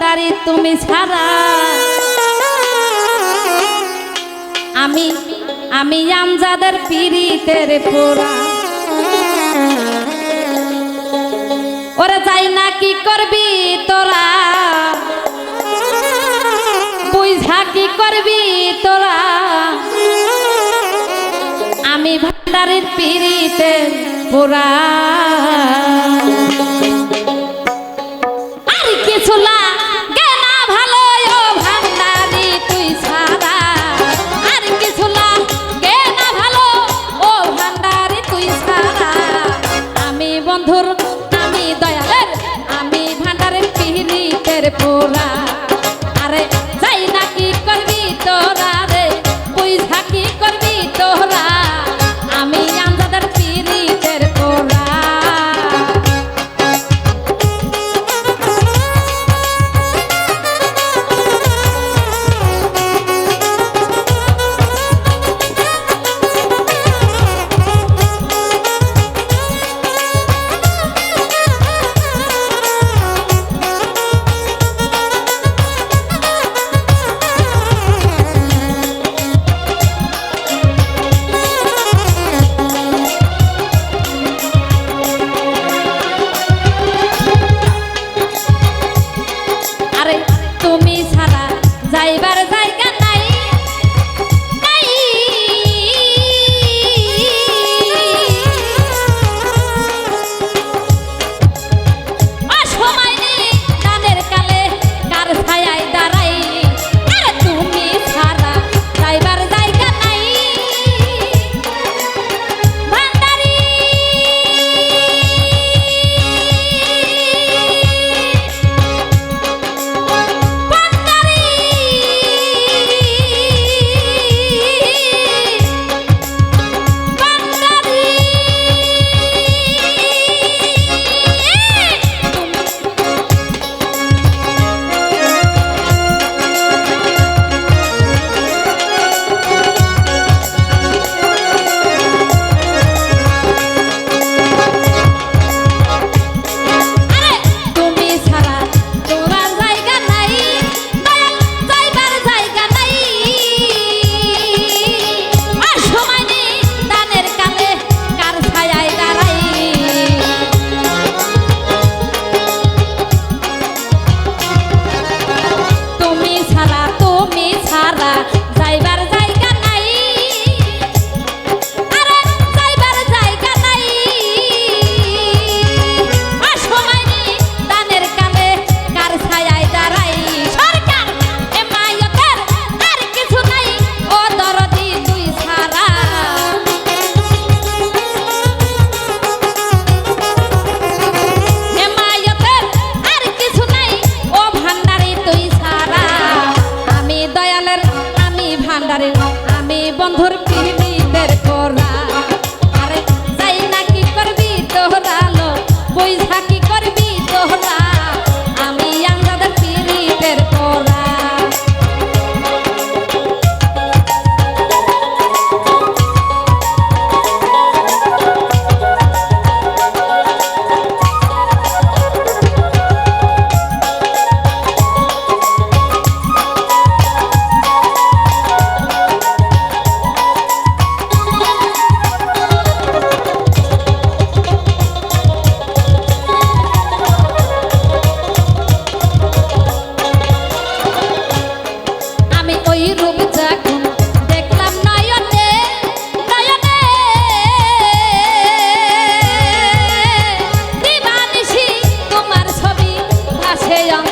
ভান্ডারি তুমি ছাড়া। আমি আমি আমজাদের পিরিতের পোড়া। ওরে যাই না কি করবি তোরা? বুঝা কি করবি তোরা? আমি ভান্ডারের পিড়িতে পোড়া। আমি বন্ধুর আমি দয়ালের আমি ভান্ডারের পিরিতের পোড়া ভান্ডারে আমি বন্ধুর পিড়িদের করা। আরে যাই না কি করবি তোরা লো বই থাকি করবি তোরা young